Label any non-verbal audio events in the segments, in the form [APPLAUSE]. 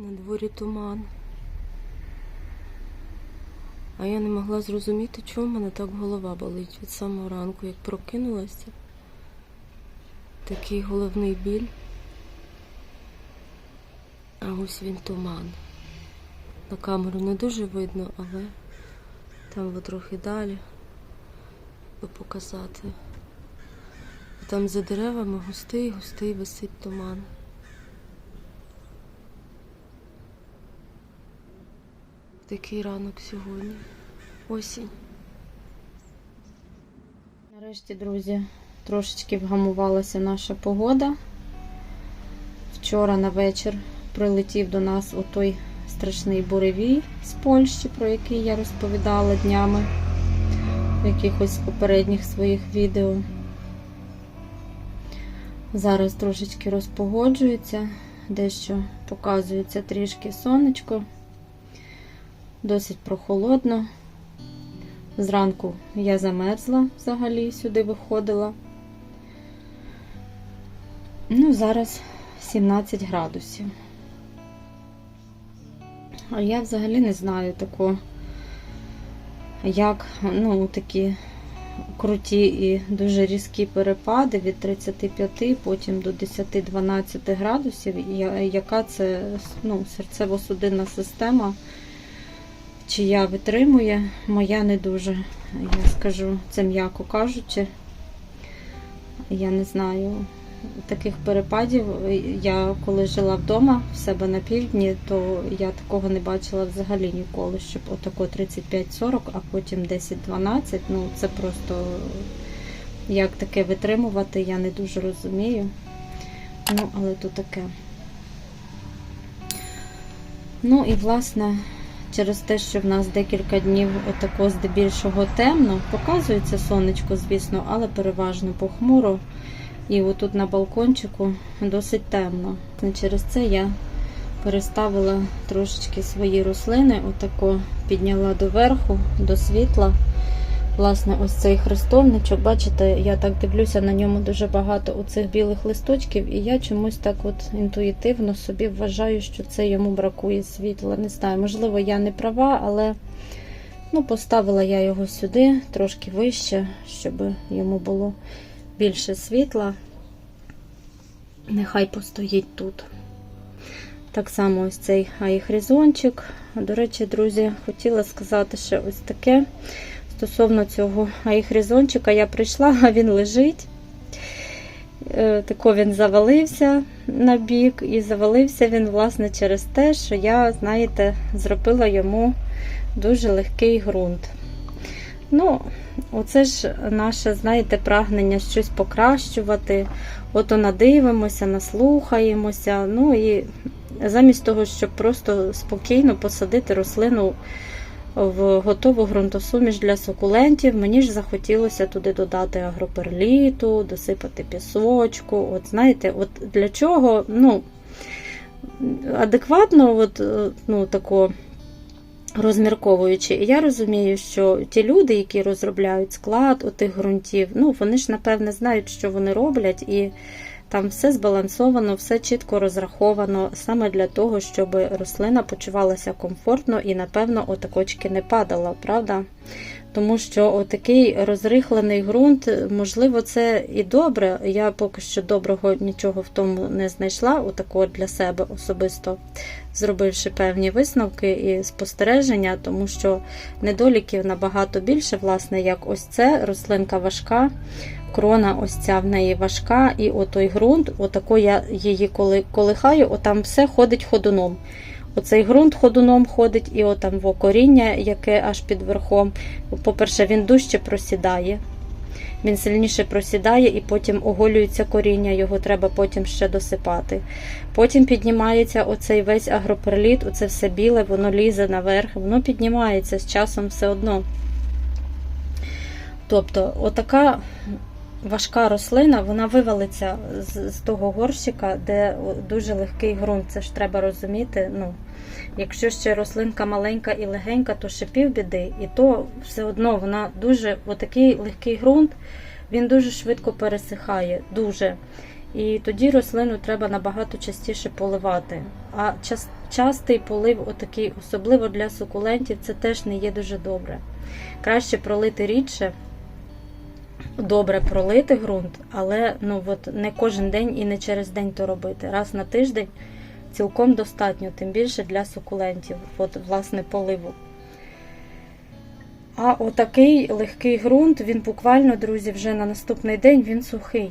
На дворі туман. А я не могла зрозуміти, чому в мене так голова болить від самого ранку, як прокинулася. Такий головний біль. А ось він туман. На камеру не дуже видно, але там от трохи далі би показати. Там за деревами густий, густий висить туман. Такий ранок сьогодні. Осінь. Нарешті, друзі, трошечки вгамувалася наша погода. Вчора на вечір прилетів до нас отой страшний буревій з Польщі, про який я розповідала днями в якихось попередніх своїх відео. Зараз трошечки розпогоджується, дещо показується трішки сонечко, досить прохолодно. Зранку я замерзла взагалі, сюди виходила. Ну, зараз 17 градусів. А я взагалі не знаю такого, як ну, такі круті і дуже різкі перепади від 35 потім до 10-12 градусів, яка це ну, серцево-судинна система чия витримує, моя не дуже, я скажу це м'яко кажучи. Я не знаю таких перепадів. Я коли жила вдома в себе на півдні, то я такого не бачила взагалі ніколи, щоб отако 35-40, а потім 10-12. Ну це просто як таке витримувати, я не дуже розумію. Ну, але то таке. Ну і власне через те, що в нас декілька днів отако здебільшого темно, показується сонечко, звісно, але переважно похмуро. І отут на балкончику досить темно. Через це я переставила трошечки свої рослини, отако підняла доверху, до світла. Власне, ось цей хрестовничок, бачите, я так дивлюся, на ньому дуже багато оцих білих листочків, і я чомусь так от інтуїтивно собі вважаю, що це йому бракує світла. Не знаю, можливо, я не права, але ну, поставила я його сюди, трошки вище, щоб йому було більше світла. Нехай постоїть тут. Так само ось цей аїхризончик. До речі, друзі, хотіла сказати ще ось таке. Стосовно цього аїхризончика я прийшла, а він лежить. Е, Тако він завалився на бік, і завалився він, власне, через те, що я, знаєте, зробила йому дуже легкий ґрунт. Ну, оце ж наше, знаєте, прагнення щось покращувати. Ото надивимося, наслухаємося. Ну і замість того, щоб просто спокійно посадити рослину в готову ґрунтосуміш для сукулентів, мені ж захотілося туди додати агроперліту, досипати пісочку. От знаєте, от для чого, ну, адекватно, от, е, ну, тако розмірковуючи, І я розумію, що ті люди, які розробляють склад отих ґрунтів, ну вони ж напевне знають, що вони роблять, і там все збалансовано, все чітко розраховано саме для того, щоб рослина почувалася комфортно і, напевно, отакочки не падала, правда? Тому що отакий розрихлений ґрунт, можливо, це і добре. Я поки що доброго нічого в тому не знайшла, отакого для себе особисто зробивши певні висновки і спостереження, тому що недоліків набагато більше, власне, як ось це рослинка важка, крона ось ця в неї важка, і отой ґрунт, отако я її коли колихаю, отам все ходить ходуном. Оцей ґрунт ходуном ходить, і отам во коріння, яке аж під верхом. По-перше, він дужче просідає. Він сильніше просідає і потім оголюється коріння, його треба потім ще досипати. Потім піднімається оцей весь агроперліт, оце все біле, воно лізе наверх, воно піднімається з часом все одно. Тобто, отака важка рослина, вона вивалиться з, з того горщика, де дуже легкий ґрунт. Це ж треба розуміти. Ну, Якщо ще рослинка маленька і легенька, то ще півбіди, і то все одно вона дуже отакий легкий ґрунт, він дуже швидко пересихає. дуже. І тоді рослину треба набагато частіше поливати. А час, частий полив, отакий, особливо для сукулентів, це теж не є дуже добре. Краще пролити рідше, добре пролити ґрунт, але ну, от не кожен день і не через день то робити. Раз на тиждень цілком достатньо, тим більше для сукулентів, от, власне, поливу. А отакий легкий ґрунт, він буквально, друзі, вже на наступний день він сухий.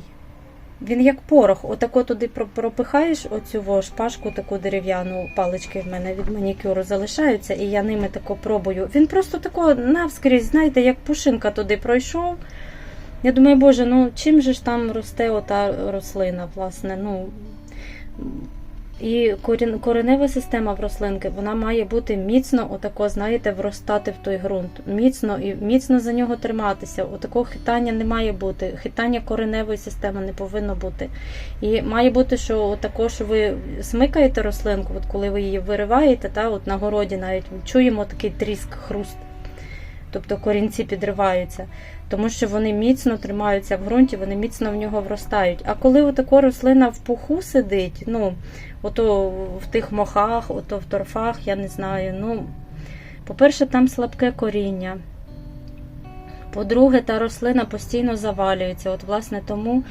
Він як порох. Отако туди пропихаєш оцю шпажку, таку дерев'яну, палички в мене від манікюру залишаються, і я ними тако пробую. Він просто тако навскрізь, знаєте, як пушинка туди пройшов. Я думаю, боже, ну чим же ж там росте ота рослина, власне, ну. І коренева система в рослинки вона має бути міцно, отако, знаєте, вростати в той ґрунт. Міцно і міцно за нього триматися. Отакого хитання не має бути. Хитання кореневої системи не повинно бути. І має бути, що отако, що ви смикаєте рослинку, от коли ви її вириваєте, та от на городі навіть чуємо такий тріск, хруст. Тобто корінці підриваються, тому що вони міцно тримаються в ґрунті, вони міцно в нього вростають. А коли отако рослина в пуху сидить, ну ото в тих мохах, ото в торфах, я не знаю. Ну, по-перше, там слабке коріння. По-друге, та рослина постійно завалюється. От, власне, тому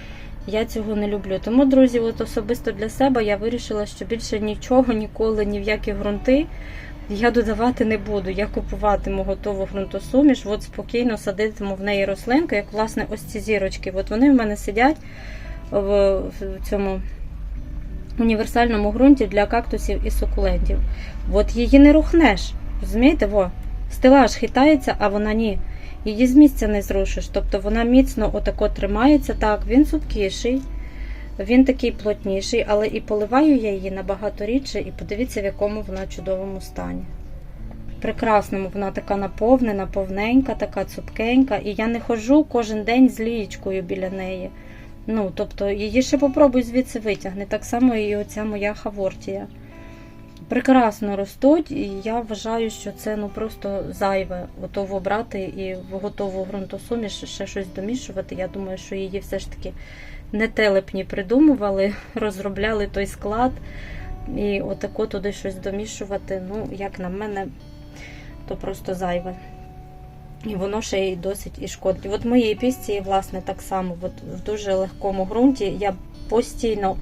я цього не люблю. Тому, друзі, от особисто для себе я вирішила, що більше нічого ніколи, ні в які ґрунти я додавати не буду. Я купуватиму готову ґрунтосуміш, от спокійно садитиму в неї рослинку, як власне ось ці зірочки. От вони в мене сидять в, цьому універсальному ґрунті для кактусів і сукулентів. От її не рухнеш. Розумієте? Во, стелаж хитається, а вона ні. Її з місця не зрушиш. Тобто вона міцно отако тримається. Так, він цупкіший, він такий плотніший, але і поливаю я її набагато рідше, і подивіться, в якому вона чудовому стані. Прекрасному, вона така наповнена, повненька, така цупкенька, і я не ходжу кожен день з лієчкою біля неї. Ну, тобто, її ще попробуй звідси витягни. Так само і оця моя хавортія. Прекрасно ростуть, і я вважаю, що це ну просто зайве готово брати і в готову ґрунтосуміш ще щось домішувати. Я думаю, що її все ж таки не телепні придумували, розробляли той склад. І отако туди щось домішувати, ну, як на мене, то просто зайве. І воно ще й досить і шкодить. От моєї пісці, власне, так само, от в дуже легкому ґрунті я постійно,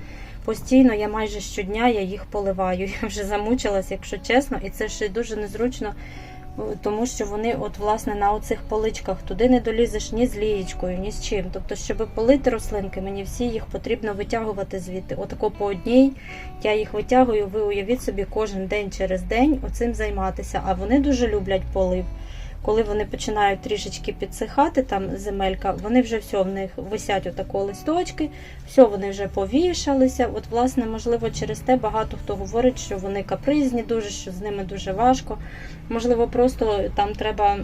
постійно, я майже щодня я їх поливаю. [LAUGHS] Я вже замучилась, якщо чесно, і це ще дуже незручно, тому що вони, от, власне, на оцих поличках туди не долізеш ні з лієчкою, ні з чим. Тобто, щоб полити рослинки, мені всі їх потрібно витягувати звідти. Отако по одній я їх витягую, ви уявіть собі, кожен день через день оцим займатися. А вони дуже люблять полив коли вони починають трішечки підсихати, там земелька, вони вже все в них висять отако листочки, все, вони вже повішалися. От, власне, можливо, через те багато хто говорить, що вони капризні, дуже, що з ними дуже важко. Можливо, просто там треба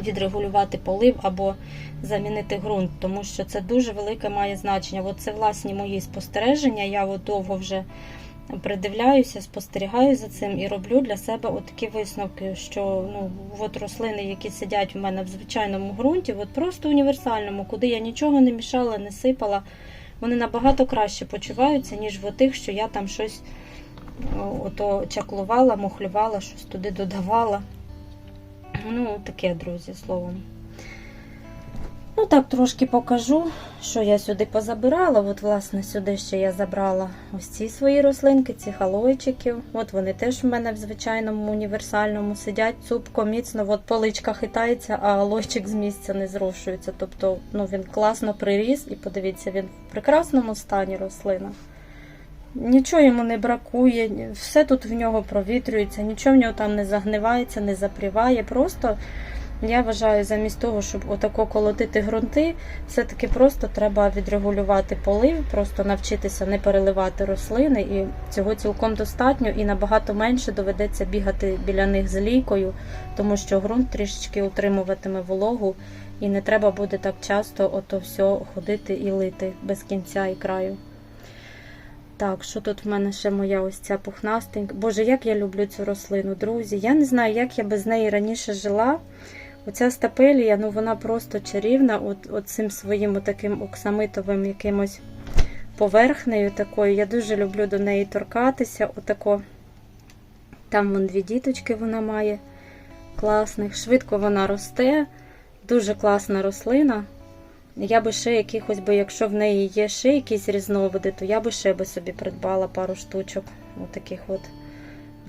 відрегулювати полив або замінити ґрунт, тому що це дуже велике має значення. От це власні мої спостереження. Я от довго вже придивляюся, спостерігаю за цим і роблю для себе такі висновки, що ну, от рослини, які сидять у мене в звичайному ґрунті, от просто універсальному, куди я нічого не мішала, не сипала, вони набагато краще почуваються, ніж в тих, що я там щось ото чаклувала, мухлювала, щось туди додавала. Ну, таке, друзі, словом. Ну, так, трошки покажу, що я сюди позабирала. От, власне, сюди ще я забрала ось ці свої рослинки, цих алойчиків. От вони теж в мене в звичайному універсальному сидять цупко, міцно. От поличка хитається, а алойчик з місця не зрушується. Тобто ну, він класно приріс і подивіться, він в прекрасному стані рослина. Нічого йому не бракує, все тут в нього провітрюється, нічого в нього там не загнивається, не запріває. Просто я вважаю, замість того, щоб отако колотити ґрунти, все-таки просто треба відрегулювати полив, просто навчитися не переливати рослини, і цього цілком достатньо, і набагато менше доведеться бігати біля них з лійкою, тому що ґрунт трішечки утримуватиме вологу, і не треба буде так часто ото все ходити і лити без кінця і краю. Так, що тут в мене ще моя ось ця пухнастенька. Боже, як я люблю цю рослину, друзі. Я не знаю, як я без неї раніше жила. Оця стапелія, ну вона просто чарівна, от, от цим своїм таким оксамитовим якимось поверхнею такою. Я дуже люблю до неї торкатися. Отако. Там вон дві діточки вона має класних. Швидко вона росте. Дуже класна рослина. Я би ще якихось, би, якщо в неї є ще якісь різновиди, то я би ще би собі придбала пару штучок. Отаких от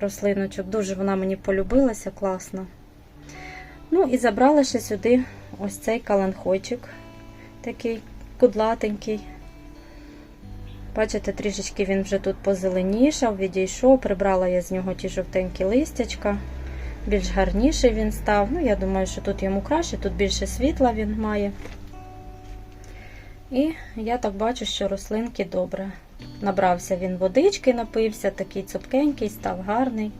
рослиночок. Дуже вона мені полюбилася, класно. Ну і забрала ще сюди ось цей каланхойчик. Такий кудлатенький. Бачите, трішечки він вже тут позеленішав, відійшов. Прибрала я з нього ті жовтенькі листячка. Більш гарніший він став. Ну, я думаю, що тут йому краще, тут більше світла він має. І я так бачу, що рослинки добре. Набрався він водички, напився, такий цупкенький, став гарний.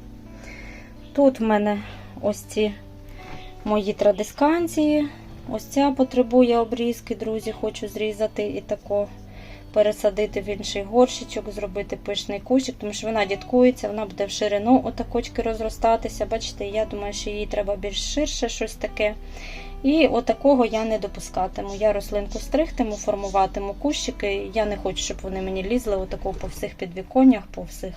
Тут в мене ось ці мої традисканції. Ось ця потребує обрізки, друзі, хочу зрізати і тако пересадити в інший горщичок, зробити пишний кущик, тому що вона діткується, вона буде в ширину отакочки розростатися. Бачите, я думаю, що їй треба більш ширше щось таке. І отакого я не допускатиму. Я рослинку стригтиму, формуватиму кущики. Я не хочу, щоб вони мені лізли отако по всіх підвіконнях, по всіх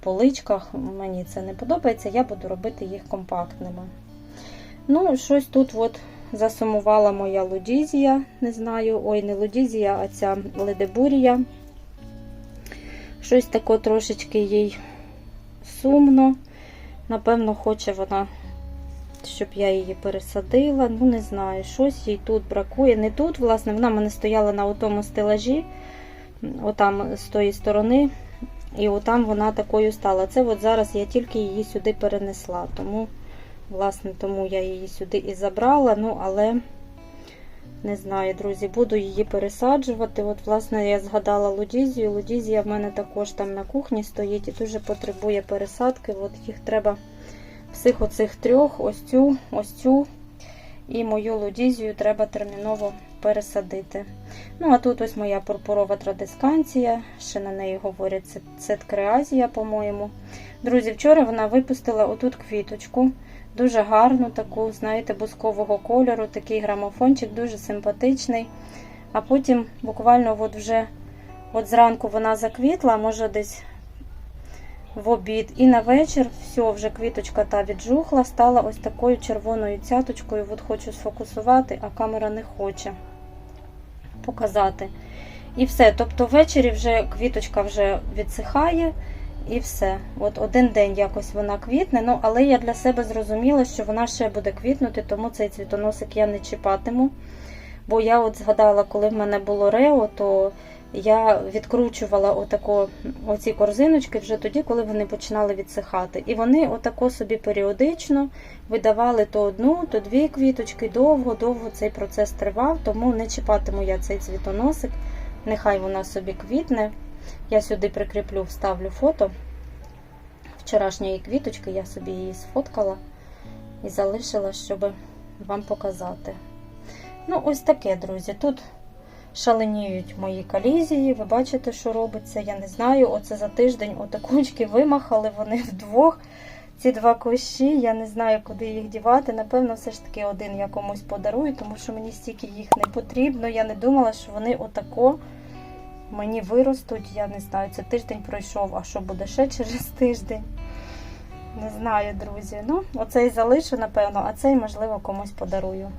поличках. Мені це не подобається, я буду робити їх компактними. Ну, щось тут от засумувала моя лудізія, не знаю, ой, не лудізія, а ця ледебурія. Щось таке трошечки їй сумно. Напевно, хоче вона, щоб я її пересадила. Ну, не знаю, щось їй тут бракує. Не тут, власне, вона мене стояла на тому стелажі, отам з тої сторони. І отам вона такою стала. Це от зараз я тільки її сюди перенесла. Тому, власне, тому я її сюди і забрала. Ну, але не знаю, друзі, буду її пересаджувати. От, власне, я згадала лудізію. Лудізія в мене також там на кухні стоїть і дуже потребує пересадки. От їх треба всіх оцих трьох, ось цю, ось цю і мою лудізію треба терміново пересадити. Ну, а тут ось моя пурпурова традисканція, ще на неї говорять цеткреазія, по-моєму. Друзі, вчора вона випустила отут квіточку. Дуже гарну, таку, знаєте, бускового кольору, такий грамофончик, дуже симпатичний. А потім буквально от вже от зранку вона заквітла, може десь в обід. І на вечір все, вже квіточка та віджухла, стала ось такою червоною цяточкою. От хочу сфокусувати, а камера не хоче показати. І все. Тобто ввечері вже квіточка вже відсихає. І все. От один день якось вона квітне. Ну, але я для себе зрозуміла, що вона ще буде квітнути, тому цей цвітоносик я не чіпатиму. Бо я от згадала, коли в мене було рео, то я відкручувала отако, оці корзиночки вже тоді, коли вони починали відсихати. І вони отако собі періодично видавали то одну, то дві квіточки. Довго-довго цей процес тривав, тому не чіпатиму я цей цвітоносик. Нехай вона собі квітне. Я сюди прикріплю, вставлю фото вчорашньої квіточки, я собі її сфоткала і залишила, щоб вам показати. Ну, ось таке, друзі. Тут шаленіють мої колізії. Ви бачите, що робиться. Я не знаю. Оце за тиждень отакучки вимахали вони вдвох. Ці два кущі. Я не знаю, куди їх дівати. Напевно, все ж таки один я комусь подарую, тому що мені стільки їх не потрібно. Я не думала, що вони отако мені виростуть. Я не знаю, це тиждень пройшов, а що буде ще через тиждень. Не знаю, друзі. Ну, оцей залишу, напевно, а цей, можливо, комусь подарую.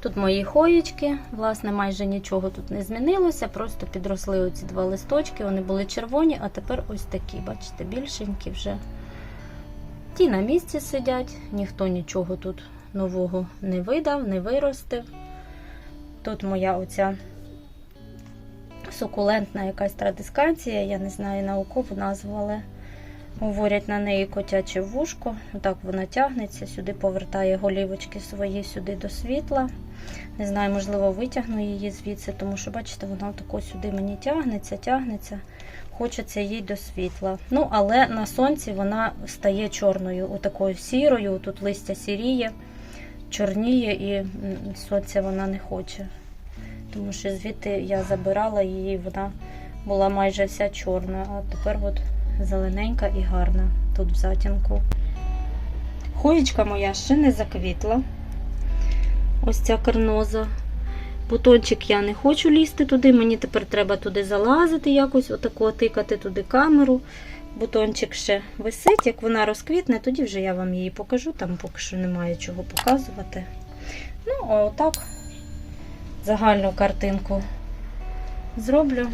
Тут мої хоєчки, власне, майже нічого тут не змінилося, просто підросли оці два листочки, вони були червоні, а тепер ось такі, бачите, більшенькі вже. Ті на місці сидять, ніхто нічого тут нового не видав, не виростив. Тут моя оця сукулентна якась традискація, я не знаю наукову назву, але говорять на неї котяче вушко. Отак вона тягнеться, сюди повертає голівочки свої сюди до світла. Не знаю, можливо, витягну її звідси, тому що, бачите, вона тако сюди мені тягнеться, тягнеться. Хочеться їй до світла. Ну, але на сонці вона стає чорною, отакою сірою, тут листя сіріє, чорніє і сонця вона не хоче. Тому що звідти я забирала її, вона була майже вся чорна, а тепер от зелененька і гарна тут в затінку. Хоєчка моя ще не заквітла. Ось ця карноза. Бутончик я не хочу лізти туди, мені тепер треба туди залазити, якось отако тикати туди камеру. Бутончик ще висить, як вона розквітне, тоді вже я вам її покажу, там поки що немає чого показувати. Ну, а отак загальну картинку зроблю.